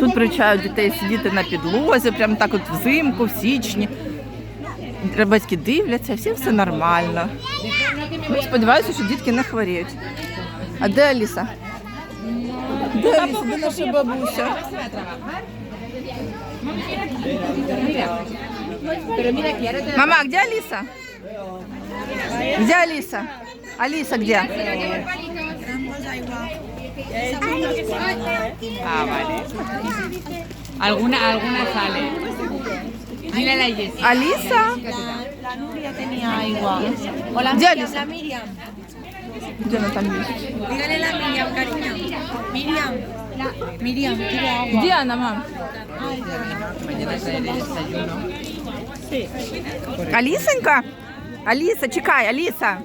Тут привчають дітей сидіти на підлозі, прямо так от взимку, в січні. Батьки дивляться, всі все нормально. Ну, сподіваюся, що дітки не хворіють. А де Аліса? Де Аліса? Де наша бабуся? Мама, а где Алиса? Где Алиса? Alisa, где? Ah, vale. Alguna, alguna sale. Dile a la Jessie. Alisa? La Nuria tenía agua. O la Ya, Miriam, Lisa. la Miriam. Где она там есть? Dígale la Miriam, cariño. Miriam. Miriam, quiere agua. Где она, мам? Mañana traeré el desayuno. Алісенька? Аліса, чекай, Аліса.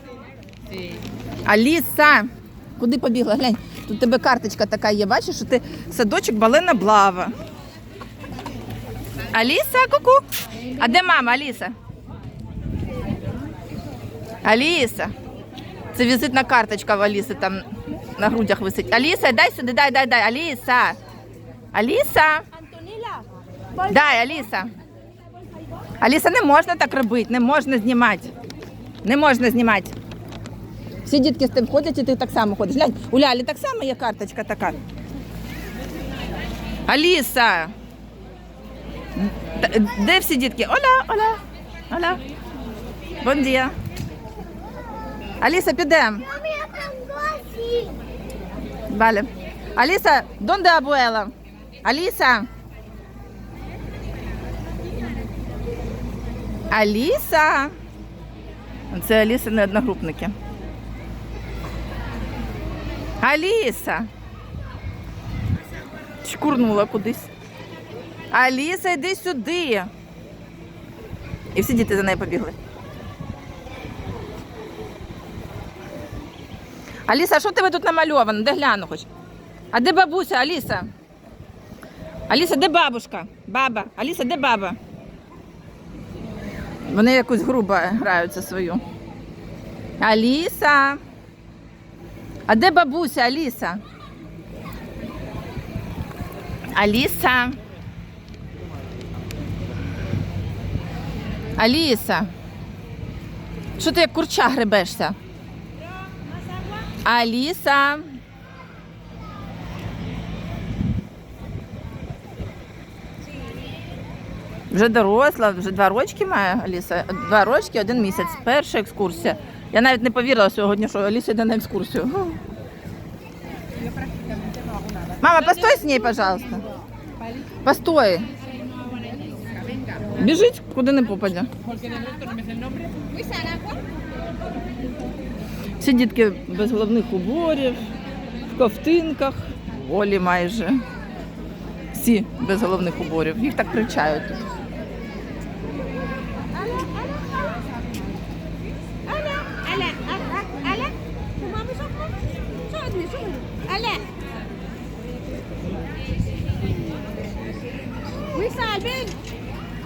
Sí. Аліса. Куди побігла? Глянь, тут У тебе карточка така є. Бачиш, що ти садочок Балена Блава. Аліса, ку-ку. А де мама, Аліса? Аліса. Це візитна карточка в Аліси там на грудях висить. Аліса, дай сюди, дай, дай, дай. Аліса. Аліса. Дай, Аліса. Аліса, не можна так робити, не можна знімати. Не можна знімати. Всі дітки з тим ходять, і ти так само ходиш. Глянь, у Лялі так само є карточка така. Аліса. Де всі дітки? Оля, Оля, Оля. Бон дія. Аліса, підемо. Vale. Аліса, ¿dónde abuela? Аліса. Аліса. Це Аліса не одногрупники. Аліса. Шкурнула кудись. Аліса, йди сюди. І всі діти за нею побігли. Аліса, що в тебе тут намальовано? Де гляну хоч? А де бабуся, Аліса? Аліса, де бабушка? Баба. Аліса, де баба? Вони якусь грубо граються свою. Аліса. А де бабуся, Аліса? Аліса. Аліса. Що ти як курча гребешся? Аліса. Вже доросла, вже два рочки має Аліса. Два рочки, один місяць. Перша екскурсія. Я навіть не повірила сьогодні, що Аліса йде на екскурсію. Мама, постой з нею, пожалуйста. Постой. Біжить, куди не попаде. Всі дітки без головних уборів, в ковтинках, голі майже. Всі без головних уборів. Їх так привчають тут. Ale. Guisa, Albin.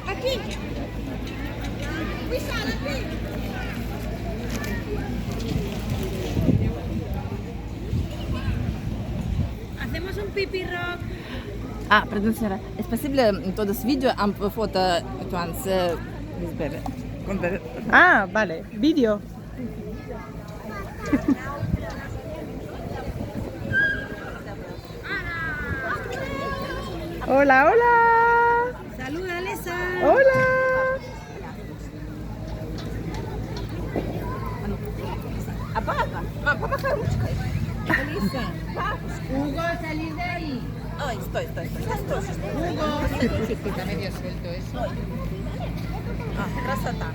Aqui. Guisa, Albin. Hacemos un pipi rock. А, предусмотрено. Спасибо, то с видео, ам фото, туанс, А, vale, видео. hola, hola. Saluda, Alesa. Hola. Apaga. Мам, помахай ручкой. Hugo, salí de ahí. Ой, стой, стой, стой. стой, стой. Está medio suelto eso. А, красота.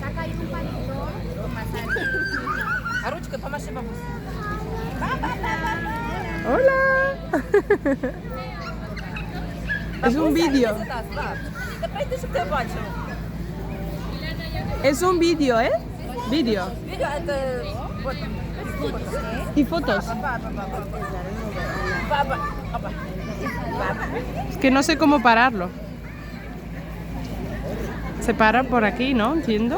Saca ahí un palito con masaje. А ручкой помаши бабусе. Hola. es un vídeo. Тепер йди, щоб тебе бачили. Es un vídeo, ¿eh? Vídeo. Відео це вот Y fotos. баба. Опа. Es que no sé cómo pararlo. Se para por aquí, ¿no? Entiendo.